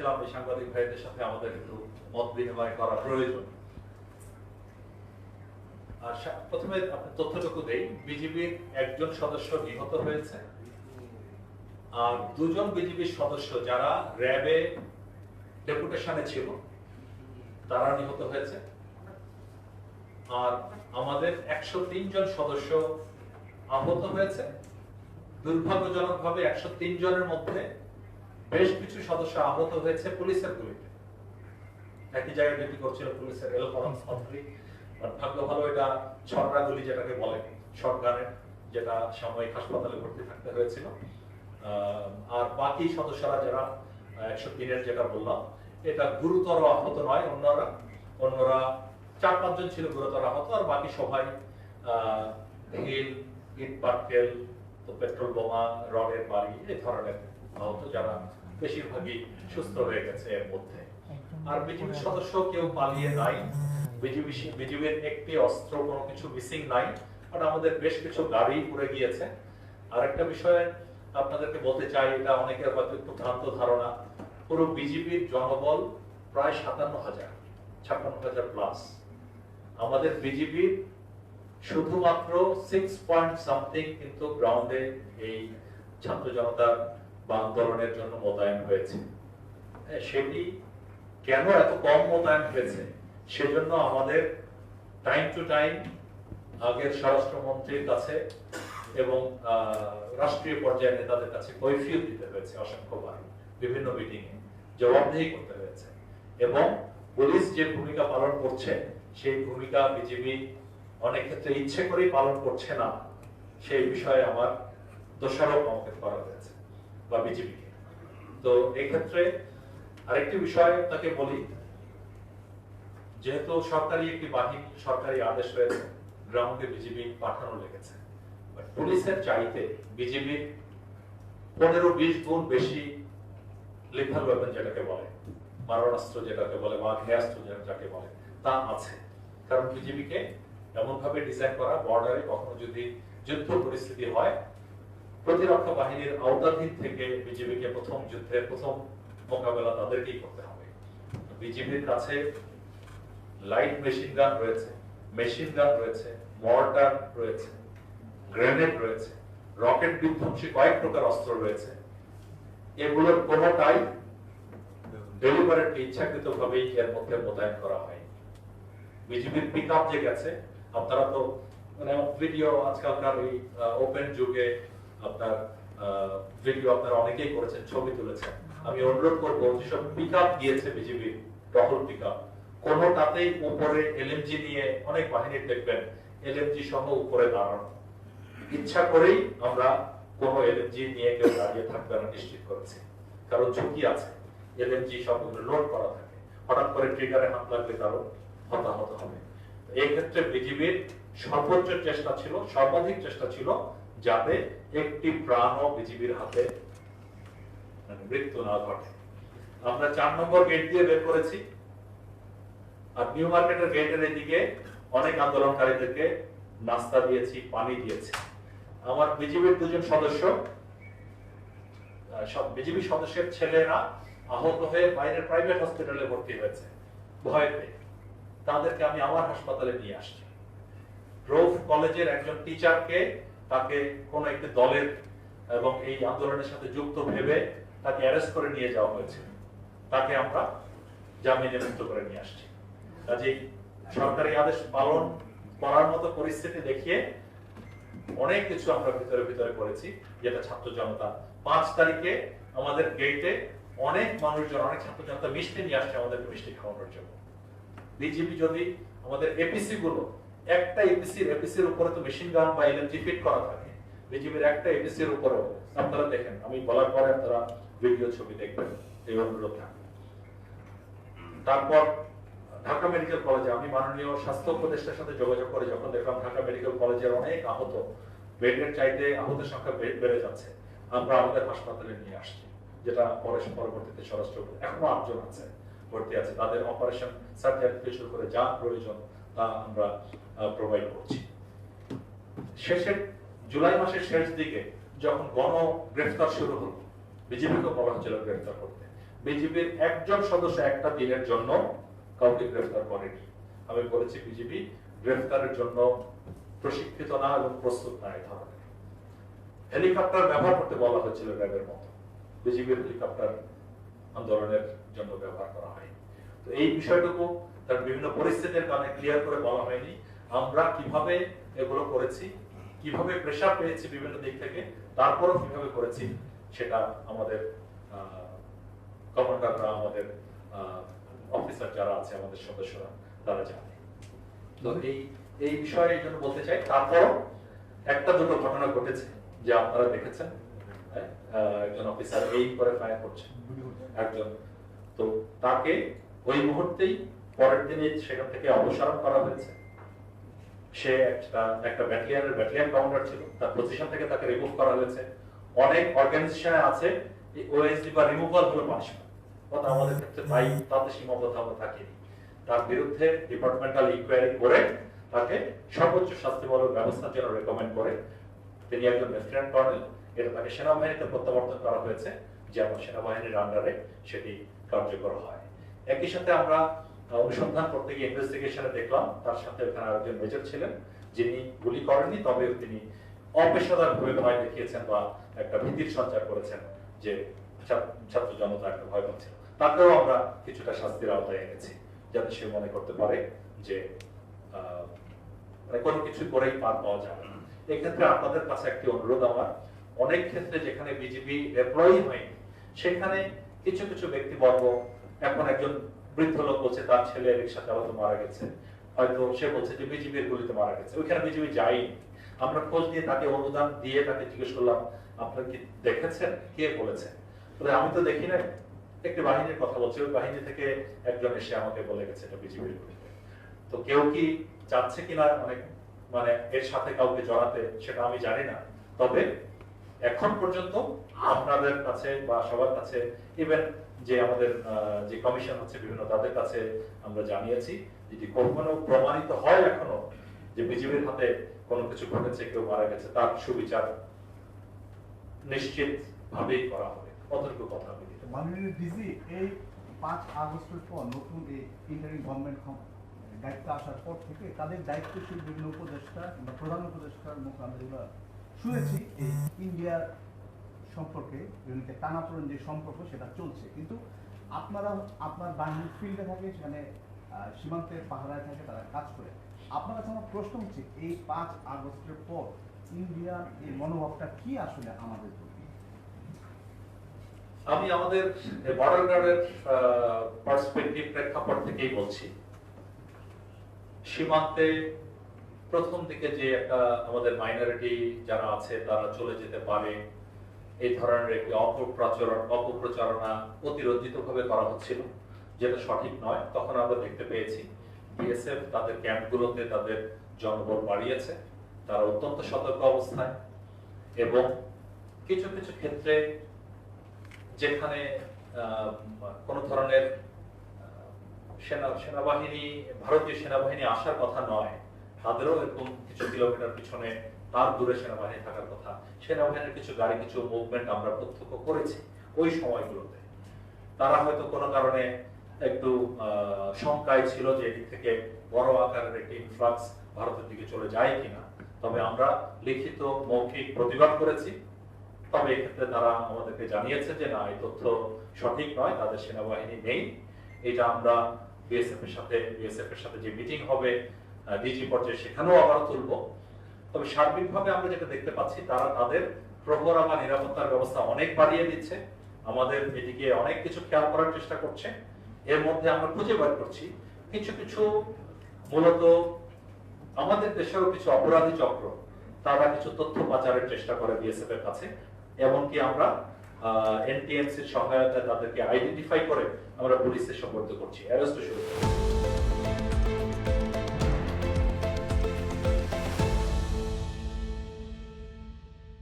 ভাবছিলাম এই সাংবাদিক ভাইদের সাথে আমাদের একটু মত বিনিময় করা প্রয়োজন। আর প্রথমে আপনি তথ্যটুকু দেই। বিজেপির একজন সদস্য নিহত হয়েছে আর দুজন বিজেপির সদস্য যারা র্যাবে ডেপুটেশনে ছিল, তারা নিহত হয়েছে। আর আমাদের একশ তিন জন সদস্য আহত হয়েছে। দুর্ভাগ্যজনকভাবে একশো তিন জনের মধ্যে বেশ কিছু সদস্য আহত হয়েছে পুলিশের গুলিতে। একই জায়গায় ডিউটি করছিল পুলিশের এল ফরম আর ভাগ্য ভালো এটা ছড়রা গুলি যেটাকে বলে শটগানের যেটা সাময়িক হাসপাতালে ভর্তি থাকতে হয়েছিল। আর বাকি সদস্যরা যারা একশো তিনের যেটা বললাম এটা গুরুতর আহত নয় অন্যরা অন্যরা চার পাঁচজন ছিল গুরুতর আহত আর বাকি সবাই আহ, ঢিল ইট পাটকেল তো পেট্রোল বোমা রডের বাড়ি এই ধরনের আহত যারা বেশিরভাগই সুস্থ হয়ে গেছে এর মধ্যে। আর বিজেপির সদস্য কেউ পালিয়ে নাই বিজেপি বিজেপির একটি অস্ত্র কোনো কিছু মিসিং নাই আর আমাদের বেশ কিছু গাড়ি পুড়ে গিয়েছে। আর একটা বিষয় আপনাদেরকে বলতে চাই এটা অনেকের হয়তো একটু ভ্রান্ত ধারণা। পুরো বিজেপির জনবল প্রায় সাতান্ন হাজার ছাপ্পান্ন হাজার প্লাস আমাদের বিজেপির শুধুমাত্র সিক্স পয়েন্ট সামথিং কিন্তু গ্রাউন্ডে এই ছাত্র জনতার বা জন্য মোতায়েন হয়েছে। হ্যাঁ, সেটি কেন এত কম মোতায়েন হয়েছে? সেজন্য আমাদের টাইম টু টাইম আগের স্বরাষ্ট্রমন্ত্রীর কাছে এবং রাষ্ট্রীয় পর্যায়ের নেতাদের কাছে কৈফিয়ত দিতে হয়েছে অসংখ্যবার বিভিন্ন মিটিং এ। জবাবদিহি করতে হয়েছে। এবং পুলিশ যে ভূমিকা পালন করছে সেই ভূমিকা বিজেপি অনেক ক্ষেত্রে ইচ্ছে করেই পালন করছে না। সেই বিষয়ে আমার দোষারোপ আমাকে করা হয়েছে। বা বিজেপিকে তো এই ক্ষেত্রে আরেকটি বিষয় তাকে বলি, যেহেতু সরকারি একটি বাহিনী, সরকারি আদেশ রয়েছে গ্রাউন্ডে বিজেপি পাঠানো লেগেছে। পুলিশের চাইতে বিজেপির পনেরো বিশ গুণ বেশি লিথাল ওয়েপন যেটাকে বলে, মারণাস্ত্র যেটাকে বলে বা আগ্নেয়াস্ত্র যেটা- যাকে বলে, তা আছে। কারণ বিজেপিকে এমন ভাবে ডিজাইন করা, বর্ডারে কখনো যদি যুদ্ধ পরিস্থিতি হয় প্রতিরক্ষা বাহিনীর আওতাধীন থেকে বিজেপিকে প্রথম যুদ্ধের প্রথম মোকাবেলা তাদেরকেই করতে হবে। বিজেপির কাছে লাইট মেশিন গান রয়েছে মেশিন গান রয়েছে মর্টার রয়েছে গ্রেনেড রয়েছে রকেট বিধ্বংসী কয়েক প্রকার অস্ত্র রয়েছে। এগুলোর কোনোটাই ডেলিভারেটলি ইচ্ছাকৃত ভাবেই এর মধ্যে মোতায়েন করা হয় বিজেপির পিক আপ যে গেছে, আপনারা তো মানে ভিডিও আজকালকার এই ওপেন যুগে আপনার ভিডিও আপনারা অনেকেই করেছেন, ছবি তুলেছেন। আমি অনুরোধ করব, যেসব পিক আপ গিয়েছে বিজেপির টহল পিক আপ কোনোটাতেই উপরে এলএমজি নিয়ে অনেক বাহিনীর দেখবেন এলএমজি সহ উপরে দাঁড়ানো। ইচ্ছা করেই আমরা কোন এলএমজি নিয়ে কেউ দাঁড়িয়ে থাকবে না, নিশ্চিত করেছি। কারণ ঝুঁকি আছে এলএমজি সবগুলো লোড করা থাকে। হঠাৎ করে ট্রিগারে হাত লাগলে কারও হতাহত হবে। এই ক্ষেত্রে বিজিবির সর্বোচ্চ চেষ্টা ছিল, সর্বাধিক চেষ্টা ছিল যাতে একটি প্রাণও বিজিবির হাতে মানে মৃত্যু না ঘটে। আমরা চার নম্বর গেট দিয়ে বের করেছি। আর নিউ মার্কেটের গেটের এদিকে অনেক আন্দোলনকারীদেরকে নাস্তা দিয়েছি, পানি দিয়েছি। আমার বিজেপির দুজন সদস্য বিজেপি সদস্যের ছেলেরা আহত হয়ে বাইরের প্রাইভেট হসপিটালে ভর্তি হয়েছে। ভয় পেয়ে। তাদেরকে আমি আমার হাসপাতালে নিয়ে আসছি। রোভ কলেজের একজন টিচারকে তাকে কোন একটি দলের এবং এই আন্দোলনের সাথে যুক্ত ভেবে তাকে অ্যারেস্ট করে নিয়ে যাওয়া হয়েছে। তাকে আমরা জামিনে মুক্ত করে নিয়ে আসছি। কাজেই সরকারি আদেশ পালন করার মতো পরিস্থিতি দেখিয়ে অনেক কিছু আমরা ভিতরে ভিতরে করেছি, যেটা ছাত্র জনতা। পাঁচ তারিখে আমাদের গেটে অনেক মানুষজন, অনেক ছাত্র জনতা মিষ্টি নিয়ে আসছে আমাদেরকে মিষ্টি খাওয়ানোর জন্য। বিজেপি যদি আমাদের এপিসি গুলো একটা এপিসির এপিসির উপরে তো মেশিন গান বা এলএমজি ফিট করা থাকে। বিজেপির একটা এপিসির উপরেও আপনারা দেখেন, আমি বলার পরে আপনারা ভিডিও ছবি দেখবেন, এই অনুরোধ থাকবে। তারপর ঢাকা মেডিকেল কলেজে আমি মাননীয় স্বাস্থ্য উপদেষ্টার সাথে যোগাযোগ করে যখন দেখলাম ঢাকা মেডিকেল কলেজের অনেক আহত বেডের চাইতে আহতের সংখ্যা বেড়ে যাচ্ছে, আমরা আমাদের হাসপাতালে নিয়ে আসছি, যেটা পরে পরবর্তীতে স্বরাষ্ট্র এখনও আটজন আছে, ভর্তি আছে। তাদের অপারেশন সার্জারি শুরু করে যা প্রয়োজন তা আমরা প্রোভাইড করছি। শেষের জুলাই মাসের শেষ দিকে যখন গণ গ্রেফতার শুরু হলো, বিজেপিকে বলা হচ্ছিল গ্রেফতার করতে। বিজেপির একজন সদস্য একটা দিনের জন্য কাউকে গ্রেফতার করেনি। আমি বলেছি, বিজেপি গ্রেফতারের জন্য প্রশিক্ষিত না এবং প্রস্তুত না, এই ধরনের। হেলিকপ্টার ব্যবহার করতে বলা হয়েছিল র্যাবের মতো। বিজেপির হেলিকপ্টার আন্দোলনের জন্য ব্যবহার করা হয় তো এই বিষয়টুকু তার বিভিন্ন পরিস্থিতির কারণে ক্লিয়ার করে বলা হয়নি। আমরা কীভাবে এগুলো করেছি কীভাবে প্রেশার পেয়েছি বিভিন্ন দিক থেকে তারপরও কীভাবে করেছি সেটা আমাদের কমান্ডাররা আমাদের অফিসার যারা আছে আমাদের সদস্যরা তারা জানে। তো এই এই বিষয়ে এই জন্য বলতে চাই তারপরও একটা দুটো ঘটনা ঘটেছে যে আপনারা দেখেছেন। হ্যাঁ? একজন অফিসার এই করে ফায়ার করছে। একজন তো তাকে ওই মুহূর্তেই পরের দিনে সেখান থেকে অপসারণ করা হয়েছে। সে একটা ব্যাটালিয়নের ব্যাটালিয়ন কমান্ডার ছিল, তার পজিশন থেকে তাকে রিমুভ করা হয়েছে। অনেক অর্গানাইজেশনে আছে ওএসডি বা রিমুভাল হলো পানিশমেন্ট কথা আমাদের ক্ষেত্রে তাই তাতে সীমাবদ্ধ আমরা থাকিনি তার বিরুদ্ধে ডিপার্টমেন্টাল ইনকোয়ারি করে তাকে সর্বোচ্চ শাস্তিমূলক ব্যবস্থার জন্য রেকমেন্ড করে। তিনি একজন লেফটেন্যান্ট কর্নেল এটা তাকে সেনাবাহিনীতে প্রত্যাবর্তন করা হয়েছে, যেমন সেনাবাহিনীর আন্ডারে সেটি কার্যকর হয়। একই সাথে আমরা অনুসন্ধান করতে গিয়ে ইনভেস্টিগেশনে দেখলাম তার সাথে ওখানে আরেকজন মেজর ছিলেন, যিনি গুলি করেননি, তবে তিনি অপেশাদার ভাবে ভয় দেখিয়েছেন বা একটা ভীতির সঞ্চার করেছেন যে ছাত্র- জনতা একটা ভয় পাচ্ছিল। তাকেও আমরা কিছুটা শাস্তির আওতায় এনেছি, যাতে সে মনে করতে পারে যে মানে কোনো কিছু করেই পার পাওয়া যাবে না। এক্ষেত্রে আপনাদের কাছে একটি অনুরোধ আমার, অনেক ক্ষেত্রে যেখানে বিজেপি এমপ্লয়ি হয়নি, সেখানে কিছু কিছু ব্যক্তিবর্গ, এখন একজন বৃদ্ধ লোক বলছে, তার ছেলে রিক্সা চালাতে মারা গেছে। হয়তো সে বলছে যে বিজেপির গুলিতে মারা গেছে। ওইখানে বিজেপি যায়নি। আমরা খোঁজ দিয়ে তাকে অনুদান দিয়ে তাকে জিজ্ঞেস করলাম, আপনারা কি দেখেছেন? কে বলেছে? আমি তো দেখি নাই। একটি বাহিনীর কথা বলছে। ওই বাহিনী থেকে একজন এসে আমাকে বলে গেছে এটা বিজেপির গুলিতে। তো কেউ কি চাচ্ছে কিনা অনেক মানে এর সাথে কাউকে জড়াতে, সেটা আমি জানি না। তবে এখন পর্যন্ত আপনাদের কাছে বা সবার কাছে ইভেন যে আমাদের যে কমিশন হচ্ছে বিভিন্ন তাদের কাছে আমরা জানিয়েছি যদি কখনো প্রমাণিত হয় এখনও যে বিজেপির হাতে কোনো কিছু ঘটেছে, কেউ মারা গেছে, তার সুবিচার নিশ্চিত ভাবেই করা হবে অতটুকু কথা পারি। মাননীয় ডিজি, এই পাঁচ আগস্টের পর নতুন এই ইন্টারিম গভর্নমেন্ট দায়িত্ব আসার পর থেকে তাদের দায়িত্বশীল বিভিন্ন উপদেষ্টা কিংবা প্রধান উপদেষ্টার মুখে আমরা শুনেছি ইন্ডিয়ার সম্পর্কে বিভিন্ন টানাপোড়েন যে সম্পর্ক সেটা চলছে। কিন্তু আপনারা আপনার বাহিনীর ফিল্ডে থাকে সেখানে আহ, সীমান্তের পাহারায় থাকে তারা কাজ করে। আপনার কাছে আমার প্রশ্ন হচ্ছে এই পাঁচ আগস্টের পর ইন্ডিয়ার এই মনোভাবটা কি আসলে আমাদের আমি আমাদের বর্ডার গার্ডের পার্সপেক্টিভ প্রেক্ষাপট থেকেই বলছি। সীমান্তে প্রথম দিকে যে একটা আমাদের মাইনরিটি যারা আছে তারা চলে যেতে পারে। এই ধরনের একটি অপপ্রচারণ অপপ্রচারণা অতিরঞ্জিত ভাবে করা হচ্ছিল, যেটা সঠিক নয়। তখন আমরা দেখতে পেয়েছি, বিএসএফ তাদের ক্যাম্পগুলোতে তাদের জনবল বাড়িয়েছে। তারা অত্যন্ত সতর্ক অবস্থায় এবং কিছু কিছু ক্ষেত্রে যেখানে কোনো ধরনের সেনা, সেনাবাহিনী, ভারতীয় সেনাবাহিনী আসার কথা নয়, তাদেরও এরকম কিছু কিলোমিটার পিছনে তার দূরে সেনাবাহিনী থাকার কথা। সেনাবাহিনীর কিছু গাড়ি, কিছু মুভমেন্ট আমরা প্রত্যক্ষ করেছি ওই সময়গুলোতে। তারা হয়তো কোনো কারণে একটু শঙ্কায় ছিল যে এদিক থেকে বড় আকারের একটি ইনফ্লাক্স ভারতের দিকে চলে যায় কিনা। তবে আমরা লিখিত মৌখিক প্রতিবাদ করেছি। তবে এক্ষেত্রে তারা আমাদেরকে জানিয়েছে যে, না, এই তথ্য সঠিক নয়, তাদের সেনাবাহিনী নেই। এটা আমরা বিএসএফ এর সাথে বিএসএফ এর সাথে যে মিটিং হবে ডিজি পর্যায়ে সেখানেও আবার তুলবো। তবে সার্বিকভাবে আমরা যেটা দেখতে পাচ্ছি, তারা তাদের প্রহরা বা নিরাপত্তার ব্যবস্থা অনেক বাড়িয়ে দিচ্ছে। আমাদের এদিকে অনেক কিছু খেয়াল করার চেষ্টা করছে। এর মধ্যে আমরা খুঁজে বের করছি, কিছু কিছু মূলত আমাদের দেশেরও কিছু অপরাধী চক্র, তারা কিছু তথ্য পাচারের চেষ্টা করে বিএসএফ এর কাছে। এমনকি আমরা এনটিএমসির সহায়তায় তাদেরকে আইডেন্টিফাই করে আমরা পুলিশের সম্পর্ক করছি। অ্যারেস্ট শুরু করছি।